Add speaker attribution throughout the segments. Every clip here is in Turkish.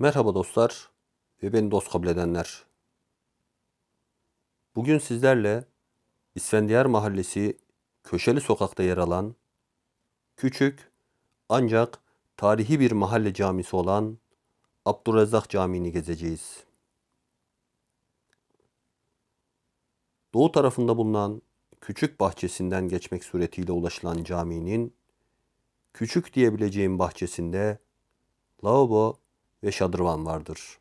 Speaker 1: Merhaba dostlar ve beni dost kabul edenler. Bugün sizlerle İsfendiyar Mahallesi Köşeli Sokak'ta yer alan küçük ancak tarihi bir mahalle camisi olan Abdurrezzak Camii'ni gezeceğiz. Doğu tarafında bulunan küçük bahçesinden geçmek suretiyle ulaşılan caminin küçük diyebileceğim bahçesinde lavabo ve şadırvan vardır.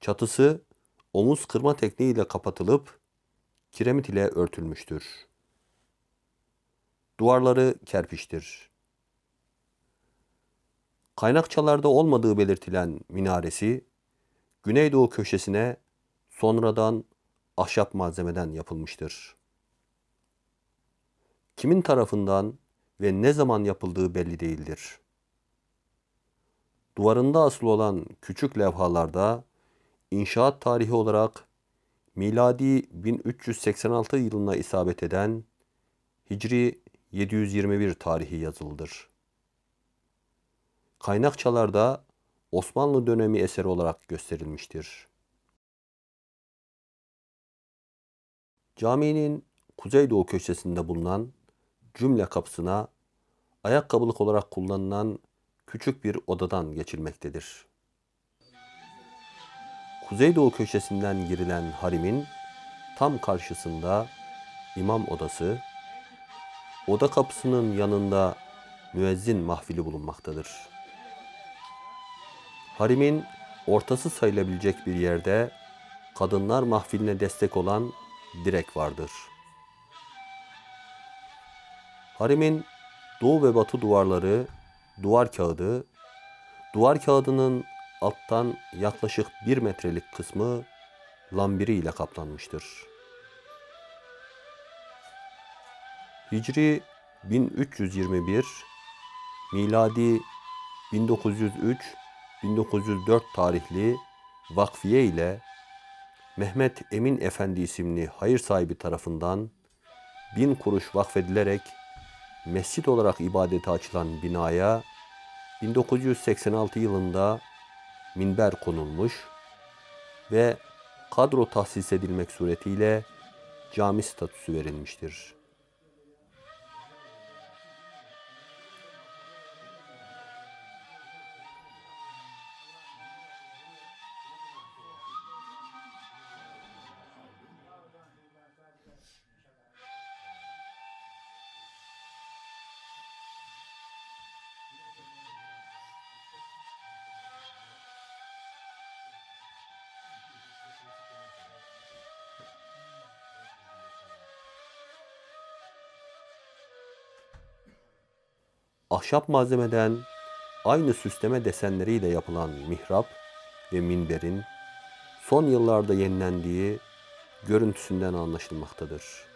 Speaker 1: Çatısı omuz kırma tekniğiyle kapatılıp kiremit ile örtülmüştür. Duvarları kerpiçtir. Kaynakçalarda olmadığı belirtilen minaresi güneydoğu köşesine sonradan ahşap malzemeden yapılmıştır. Kimin tarafından ve ne zaman yapıldığı belli değildir. Duvarında asılı olan küçük levhalarda inşaat tarihi olarak miladi 1386 yılına isabet eden Hicri 721 tarihi yazılıdır. Kaynakçalarda Osmanlı dönemi eseri olarak gösterilmiştir. Caminin kuzeydoğu köşesinde bulunan cümle kapısına ayakkabılık olarak kullanılan küçük bir odadan geçilmektedir. Kuzeydoğu köşesinden girilen harimin tam karşısında imam odası, oda kapısının yanında müezzin mahfili bulunmaktadır. Harimin ortası sayılabilecek bir yerde kadınlar mahfiline destek olan direk vardır. Harimin doğu ve batı duvarları duvar kağıdı, duvar kağıdının alttan yaklaşık bir metrelik kısmı lambiri ile kaplanmıştır. Hicri 1321, miladi 1903-1904 tarihli vakfiye ile Mehmet Emin Efendi isimli hayır sahibi tarafından bin kuruş vakfedilerek mescit olarak ibadete açılan binaya 1986 yılında minber konulmuş ve kadro tahsis edilmek suretiyle cami statüsü verilmiştir. Ahşap malzemeden aynı süsleme desenleriyle yapılan mihrap ve minberin son yıllarda yenilendiği görüntüsünden anlaşılmaktadır.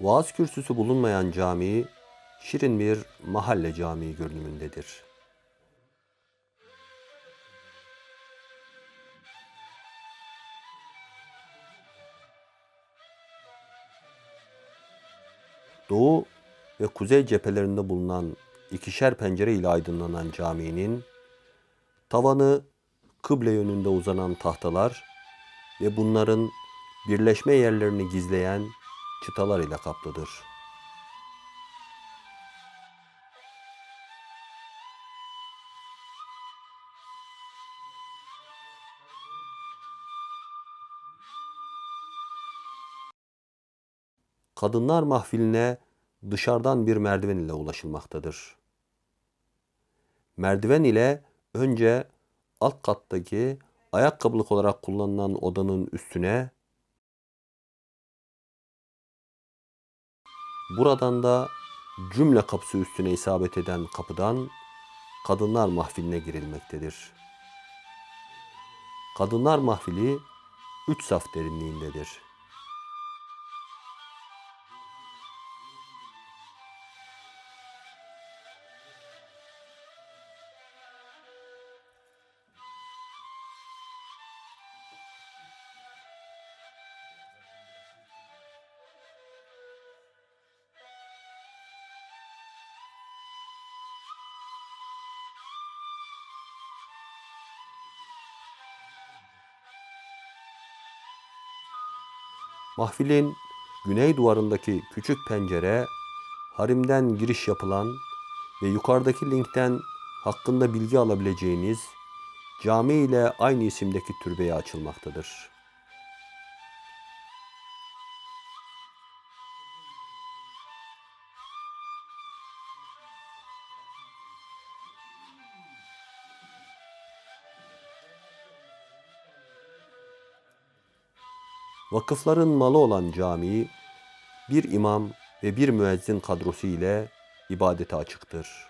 Speaker 1: Vaaz kürsüsü bulunmayan cami, şirin bir mahalle camii görünümündedir. Doğu ve kuzey cephelerinde bulunan ikişer pencere ile aydınlanan caminin tavanı kıble yönünde uzanan tahtalar ve bunların birleşme yerlerini gizleyen çıtalar ile kaplıdır. Kadınlar mahfiline dışarıdan bir merdiven ile ulaşılmaktadır. Merdiven ile önce alt kattaki ayakkabılık olarak kullanılan odanın üstüne buradan da cümle kapısı üstüne isabet eden kapıdan kadınlar mahfiline girilmektedir. Kadınlar mahfili 3 saf derinliğindedir. Mahfilin güney duvarındaki küçük pencere harimden giriş yapılan ve yukarıdaki linkten hakkında bilgi alabileceğiniz cami ile aynı isimdeki türbeye açılmaktadır. Vakıfların malı olan cami, bir imam ve bir müezzin kadrosu ile ibadete açıktır.